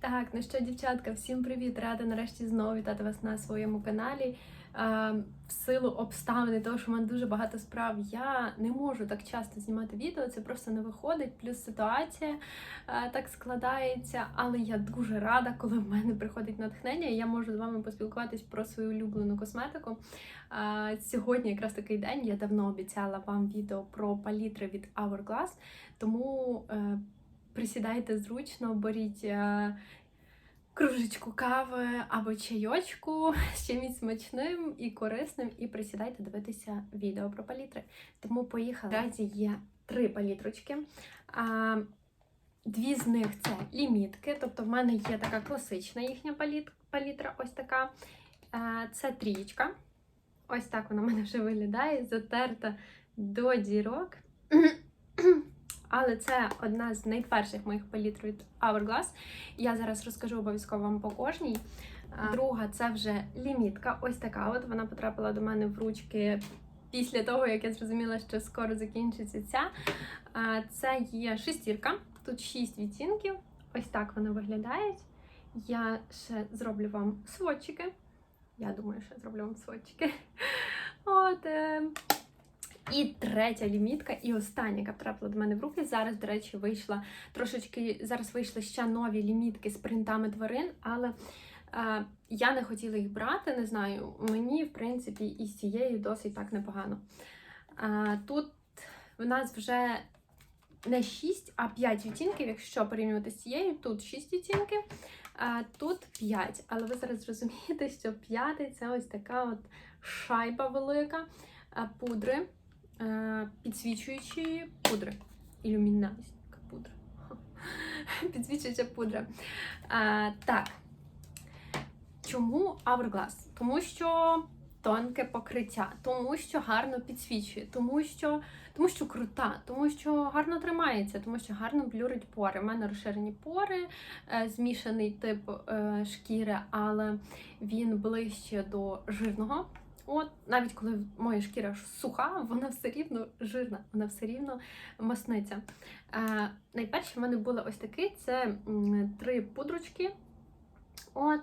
Так, ну що, дівчатка, всім привіт! Рада нарешті знову вітати вас на своєму каналі. Е, в силу обставини, того, що в мене дуже багато справ, я не можу так часто знімати відео, це просто не виходить. Плюс ситуація е, так складається. Але я дуже рада, коли в мене приходить натхнення, і я можу з вами поспілкуватись про свою улюблену косметику. Е, сьогодні якраз такий день. Я давно обіцяла вам відео про палітри від Hourglass, тому. Е, Присідайте зручно, беріть е, кружечку кави або чайочку з чимось смачним і корисним, і присідайте дивитися відео про палітри. Тому поїхали. Наразі є три палітрочки. Дві з них це лімітки, тобто в мене є така класична їхня палітра, ось така. Це трієчка. Ось так вона в мене вже виглядає, затерта до дірок. Але це одна з найперших моїх палітр від Hourglass. Я зараз розкажу обов'язково вам по кожній. Друга це вже лімітка. Ось така. От вона потрапила до мене в ручки після того, як я зрозуміла, що скоро закінчиться ця. Це є шестірка. Тут шість відтінків. Ось так вони виглядають. Я ще зроблю вам сводчики. Я думаю, що зроблю вам сводчики. От. Е, і третя лімітка, і остання, яка потрапила до мене в руки. Зараз, до речі, вийшла трошечки. Зараз вийшли ще нові лімітки з принтами тварин, але е, я не хотіла їх брати. Не знаю, мені, в принципі, із цією досить так непогано. Е, тут в нас вже не 6, а 5 відтінків, якщо порівнювати з цією, тут 6 відтінків, а тут 5. Але ви зараз зрозумієте, що п'ятий це ось така от шайба велика пудри, е, підсвічуючі пудри. Ілюмінаційка пудра. Підсвічуюча пудра. А, так. Чому Hourglass? Тому що тонке покриття, тому що гарно підсвічує, тому що, тому що крута, тому що гарно тримається, тому що гарно блюрить пори. У мене розширені пори, е, змішаний тип е, шкіри, але він ближче до жирного. От навіть коли моя шкіра суха, вона все рівно жирна, вона все рівно масниться. Е, найперше в мене були ось такі: це три пудрочки. От.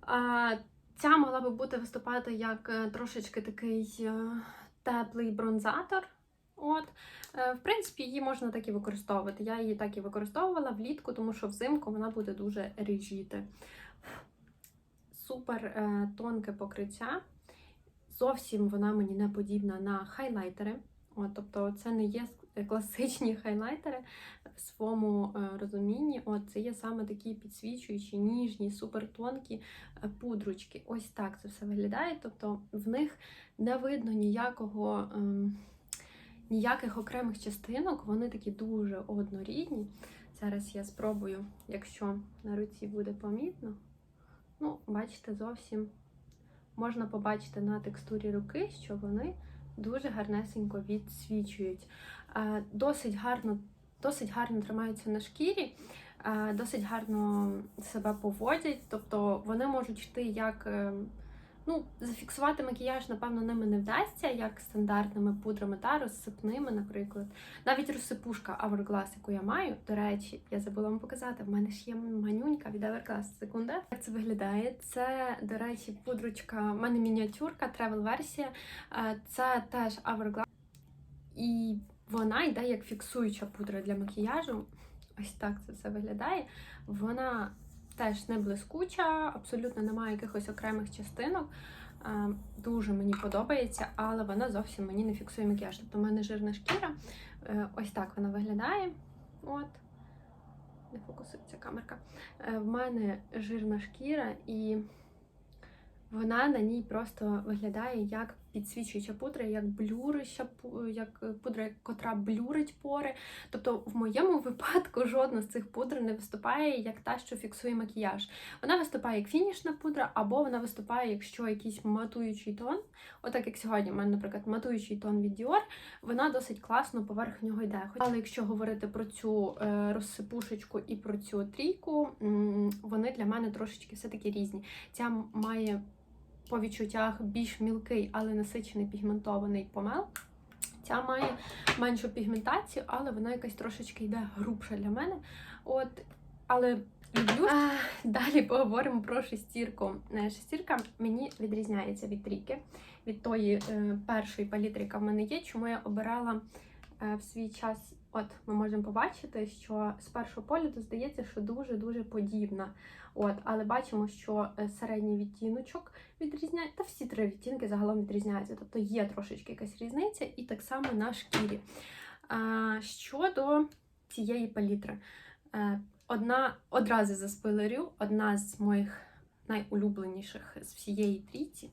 А, ця могла би бути виступати як е, трошечки такий е, теплий бронзатор. От. Е, В принципі, її можна так і використовувати. Я її так і використовувала влітку, тому що взимку вона буде дуже ріжіти. Супер е, тонке покриття. Зовсім вона мені не подібна на хайлайтери. От, тобто, це не є класичні хайлайтери в своєму е, розумінні. От, це є саме такі підсвічуючі, ніжні, супертонкі е, пудручки. Ось так це все виглядає. Тобто в них не видно ніякого. ем, Ніяких окремих частинок, вони такі дуже однорідні. Зараз я спробую, якщо на руці буде помітно. Ну, бачите, зовсім можна побачити на текстурі руки, що вони дуже гарнесенько відсвічують. Е, Досить гарно, досить гарно тримаються на шкірі, е, досить гарно себе поводять, тобто вони можуть йти як. Ну, зафіксувати макіяж, напевно, ними не вдасться, як стандартними пудрами та розсипними, наприклад. Навіть розсипушка Hourglass, яку я маю, до речі, я забула вам показати. В мене ж є манюнька від Hourglass. Секунда. Як це виглядає? Це, до речі, пудрочка, в мене мініатюрка, тревел-версія. Е, Це теж Hourglass. І вона йде як фіксуюча пудра для макіяжу. Ось так це все виглядає. Вона теж не блискуча, абсолютно немає якихось окремих частинок. Е, Дуже мені подобається, але вона зовсім мені не фіксує макіяж. Тобто в мене жирна шкіра. Е, Ось так вона виглядає. От. Не фокусується камерка. Е, В мене жирна шкіра, і вона на ній просто виглядає як підсвічуюча пудра, як блюрища, як пудра, котра блюрить пори. Тобто, в моєму випадку жодна з цих пудр не виступає як та, що фіксує макіяж. Вона виступає як фінішна пудра, або вона виступає, якщо якийсь матуючий тон. Отак як сьогодні, в мене, наприклад, матуючий тон від Dior, вона досить класно поверх нього йде. Але якщо говорити про цю е, розсипушечку і про цю трійку, вони для мене трошечки все-таки різні. Ця має по відчуттях більш мілкий, але насичений пігментований помел. Ця має меншу пігментацію, але вона якась трошечки йде грубша для мене. От, але люблю. А, далі поговоримо про шестірку. Е, Шестірка мені відрізняється від трійки, від тої е, першої палітри, яка в мене є. Чому я обирала е, в свій час. От ми можемо побачити, що з першого погляду здається, що дуже-дуже подібна. От, але бачимо, що е, середній відтіночок відрізняється, та всі три відтінки загалом відрізняються. Тобто є трошечки якась різниця, і так само на шкірі. А, щодо цієї палітри, е, одна одразу заспойлерю, одна з моїх найулюбленіших з всієї трійці.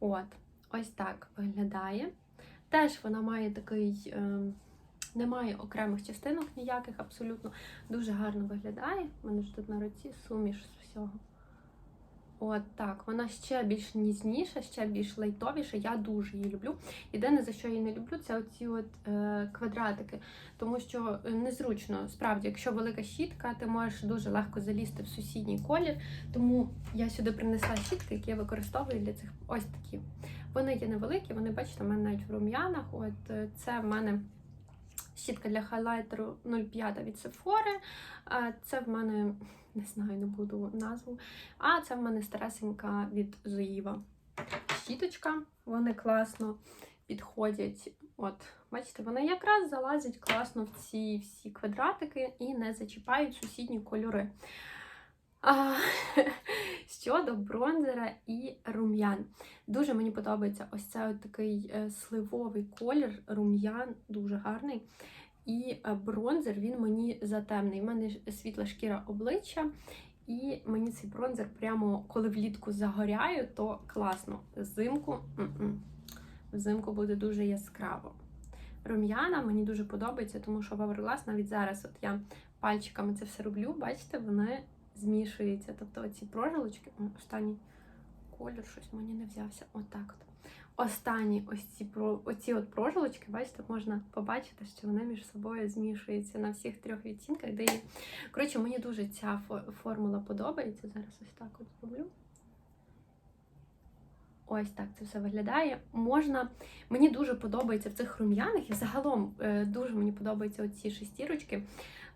От, ось так виглядає. Теж вона має такий. Немає окремих частинок ніяких, абсолютно дуже гарно виглядає. У мене ж тут на руці суміш з всього. От так, вона ще більш нізніша, ще більш лайтовіша. Я дуже її люблю. Єдине, за що її не люблю, це оці от е, квадратики. Тому що е, незручно, справді, якщо велика щітка, ти можеш дуже легко залізти в сусідній колір. Тому я сюди принесла щітки, які я використовую для цих ось такі. Вони є невеликі, вони, бачите, в мене навіть в рум'янах. От е, це в мене. Щітка для хайлайтеру 0,5 від Sephora. Це в мене, не знаю, не буду назву. А це в мене старесенька від Зоїва. Щіточка, вони класно підходять. От, бачите, вони якраз залазять класно в ці всі квадратики і не зачіпають сусідні кольори. А, Щодо бронзера і рум'ян. Дуже мені подобається ось цей от такий е, сливовий колір, рум'ян, дуже гарний. І е, бронзер він мені затемний. У мене світла шкіра обличчя, і мені цей бронзер прямо коли влітку загоряю, то класно. Взимку взимку буде дуже яскраво. Рум'яна мені дуже подобається, тому що Hourglass навіть зараз от я пальчиками це все роблю, бачите, вони змішується. Тобто оці прожилочки, останній колір, щось мені не взявся. Отак от. Останні ось ці оці от прожилочки, бачите, можна побачити, що вони між собою змішуються на всіх трьох відтінках, де є. Коротше, мені дуже ця формула подобається. Зараз ось так от зроблю. Ось так це все виглядає. Можна, Мені дуже подобається в цих рум'яних, і загалом е, дуже мені подобаються оці шестірочки.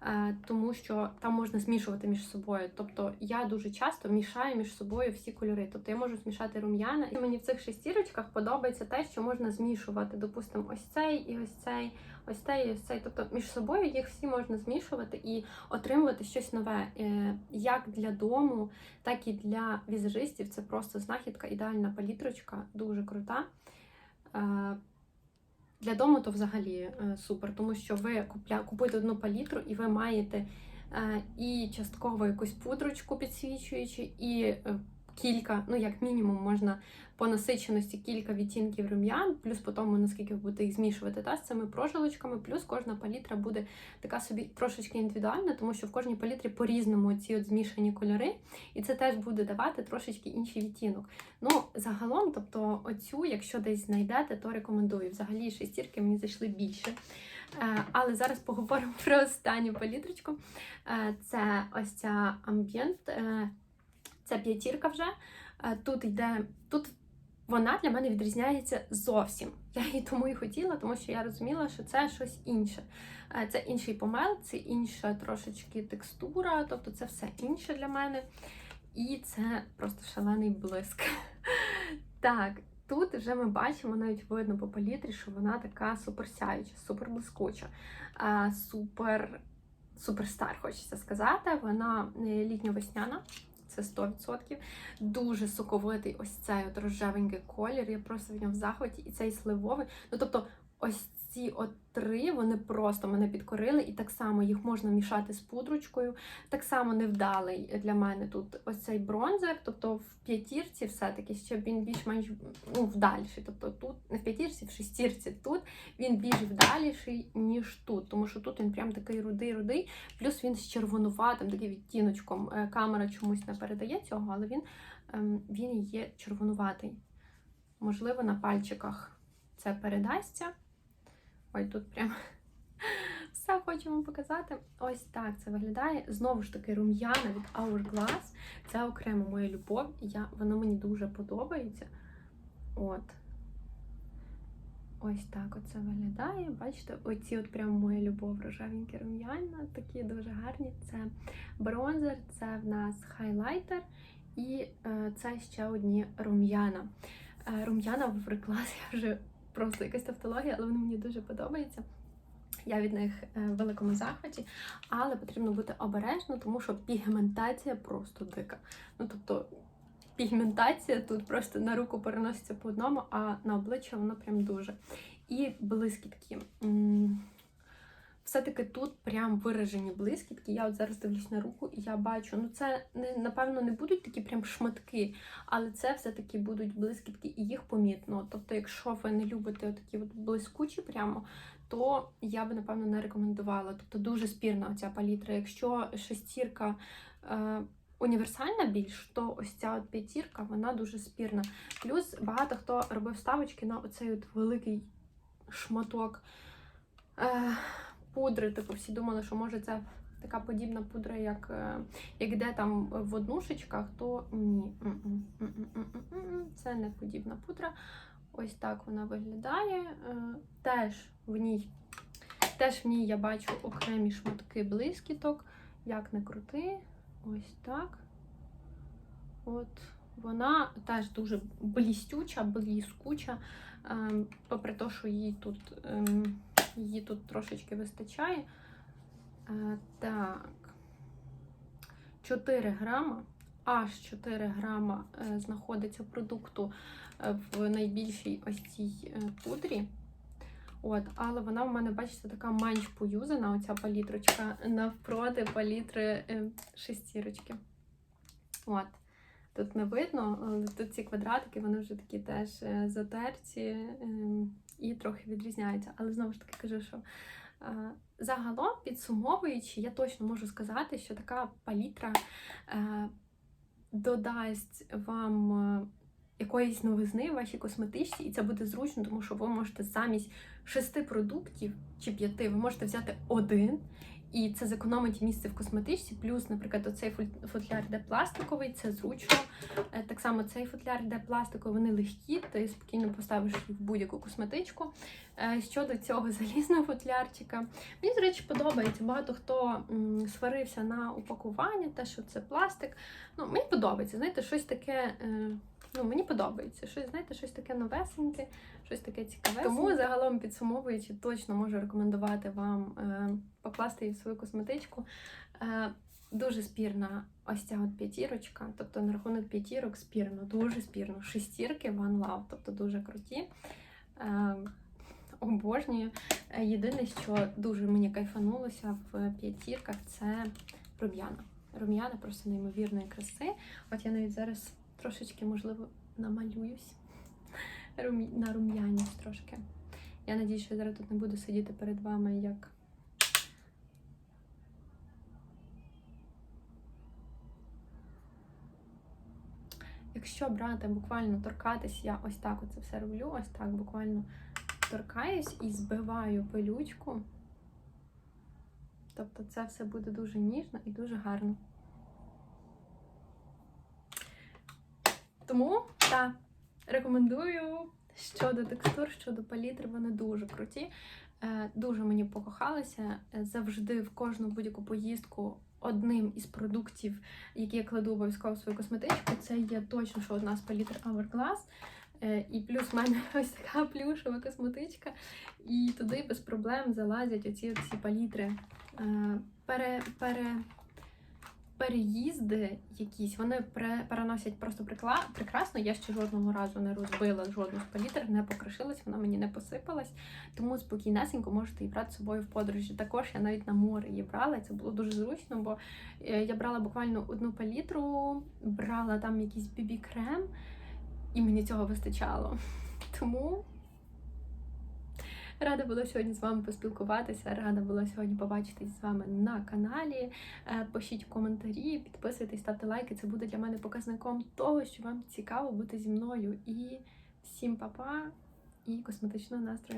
Е, тому що там можна змішувати між собою. Тобто я дуже часто мішаю між собою всі кольори. Тобто я можу змішати рум'яна. І мені в цих шестірочках подобається те, що можна змішувати. Допустимо, ось цей і ось цей, ось цей і ось цей. Тобто між собою їх всі можна змішувати і отримувати щось нове. Е, як для дому, так і для візажистів. Це просто знахідка, ідеальна палітрочка, дуже крута. Для дому то взагалі е, супер, тому що ви купля, купуєте одну палітру і ви маєте е, і частково якусь пудрочку підсвічуючи, і е, кілька, ну як мінімум, можна по насиченості кілька відтінків рум'ян, плюс по тому, наскільки ви будете їх змішувати та, з цими прожилочками, плюс кожна палітра буде така собі трошечки індивідуальна, тому що в кожній палітрі по-різному ці от змішані кольори, і це теж буде давати трошечки інший відтінок. Ну, загалом, тобто, оцю, якщо десь знайдете, то рекомендую. Взагалі, шестірки мені зайшли більше. Е, але зараз поговоримо про останню палітрочку. Е, це ось ця амбієнт. Е, це п'ятірка вже. Тут йде, тут вона для мене відрізняється зовсім. Я її тому і хотіла, тому що я розуміла, що це щось інше. Це інший помел, це інша трошечки текстура, тобто це все інше для мене. І це просто шалений блиск. Так, тут вже ми бачимо, навіть видно по палітрі, що вона така супер сяюча, супер блискуча, супер суперстар, хочеться сказати. Вона е, літньо-весняна це 100%. Дуже соковитий ось цей от рожевенький колір. Я просто в ньому в захваті, і цей сливовий. Ну, тобто, ось ці от три вони просто мене підкорили, і так само їх можна мішати з пудрочкою. Так само невдалий для мене тут ось цей бронзер. Тобто в п'ятірці все-таки ще він більш-менш ну, вдаліший. Тобто тут не в п'ятірці, в шестірці тут він більш вдаліший, ніж тут. Тому що тут він прям такий рудий-рудий, плюс він з червонуватим, таким відтіночком. Е, камера чомусь не передає цього, але він, ем, він є червонуватий. Можливо, на пальчиках це передасться. Ой, тут прям все хочу вам показати. Ось так це виглядає. Знову ж таки, рум'яна від Hourglass. Це окремо моя любов, я, вона мені дуже подобається. От. Ось так оце виглядає. Бачите, оці от прям моя любов рожевенькі рум'яна, такі дуже гарні. Це бронзер, це в нас хайлайтер і е, це ще одні рум'яна. Е, рум'яна в рекласі вже просто якась тавтологія, але вони мені дуже подобаються. Я від них е, в великому захваті, але потрібно бути обережно, тому що пігментація просто дика. Ну тобто пігментація тут просто на руку переноситься по одному, а на обличчя воно прям дуже. І блискітки. Все-таки тут прям виражені блискітки. Я от зараз дивлюсь на руку і я бачу, ну це напевно не будуть такі прям шматки, але це все-таки будуть блискітки, і їх помітно. Тобто, якщо ви не любите такі от блискучі прямо, то я би, напевно, не рекомендувала. Тобто дуже спірна оця палітра. Якщо шестірка е, універсальна більш, то ось ця от п'ятірка, вона дуже спірна. Плюс багато хто робив ставочки на оцей от великий шматок е, пудри. Типу, всі думали, що може це така подібна пудра, як, е, як йде там в однушечках, то ні. Це не подібна пудра. Ось так вона виглядає. Е, Теж в ній, теж в ній я бачу окремі шматки блискіток, як не крути. Ось так. От вона теж дуже блістюча, бліскуча, ем, попри те, що її тут, ем, її тут трошечки вистачає. Е, так. 4 грама. Аж 4 грама е, знаходиться продукту е, в найбільшій ось цій пудрі. От, але вона в мене, бачите, така менш поюзана, оця палітрочка, навпроти палітри шестірочки. От. Тут не видно, тут ці квадратики, вони вже такі теж затерті е, і трохи відрізняються. Але знову ж таки кажу, що е, загалом, підсумовуючи, я точно можу сказати, що така палітра е, додасть вам е, якоїсь новизни в вашій косметичці, і це буде зручно, тому що ви можете замість шести продуктів чи п'яти, ви можете взяти один. І це зекономить місце в косметичці. Плюс, наприклад, оцей футляр йде пластиковий, це зручно. Е, Так само цей футляр йде пластиковий, вони легкі, ти спокійно поставиш їх в будь-яку косметичку. Е, Щодо цього залізного футлярчика, мені, до речі, подобається. Багато хто сварився на упакування, те, що це пластик. Ну, мені подобається, знаєте, щось таке. Ну, мені подобається. Щось, знаєте, щось таке новесеньке, щось таке цікаве. Тому загалом підсумовуючи, точно можу рекомендувати вам е, покласти її в свою косметичку. Е, дуже спірна ось ця от п'ятірочка. Тобто на рахунок п'ятірок спірно, дуже спірно. Шестірки One Love, тобто дуже круті. Е, обожнюю. Е, Єдине, що дуже мені кайфанулося в п'ятірках, це рум'яна. Рум'яна просто неймовірної краси. От я навіть зараз трошечки, можливо, намалююсь на рум'яність трошки. Я надію, що зараз тут не буду сидіти перед вами як. Якщо брати, буквально торкатись, я ось так оце все роблю, ось так буквально торкаюсь і збиваю пилючку. Тобто це все буде дуже ніжно і дуже гарно. Тому так, рекомендую щодо текстур, щодо палітри, вони дуже круті. Е, Дуже мені покохалися. Е, Завжди в кожну будь-яку поїздку одним із продуктів, які я кладу обов'язково в свою косметичку, це є точно, що одна з палітр Hourglass. Е, І плюс в мене ось така плюшева косметичка, і туди без проблем залазять оці всі палітри. Пере, пере, переїзди якісь, вони переносять просто прикла, прекрасно. Я ще жодного разу не розбила жодну з палітр, не покришилась, вона мені не посипалась. Тому спокійнесенько можете її брати з собою в подорожі. Також я навіть на море її брала, це було дуже зручно, бо е, я брала буквально одну палітру, брала там якийсь бібі-крем, і мені цього вистачало. Тому. Рада була сьогодні з вами поспілкуватися. Рада була сьогодні побачитись з вами на каналі. Е, Пишіть коментарі, підписуйтесь, ставте лайки. Це буде для мене показником того, що вам цікаво бути зі мною. І всім па-па і косметичного настрою.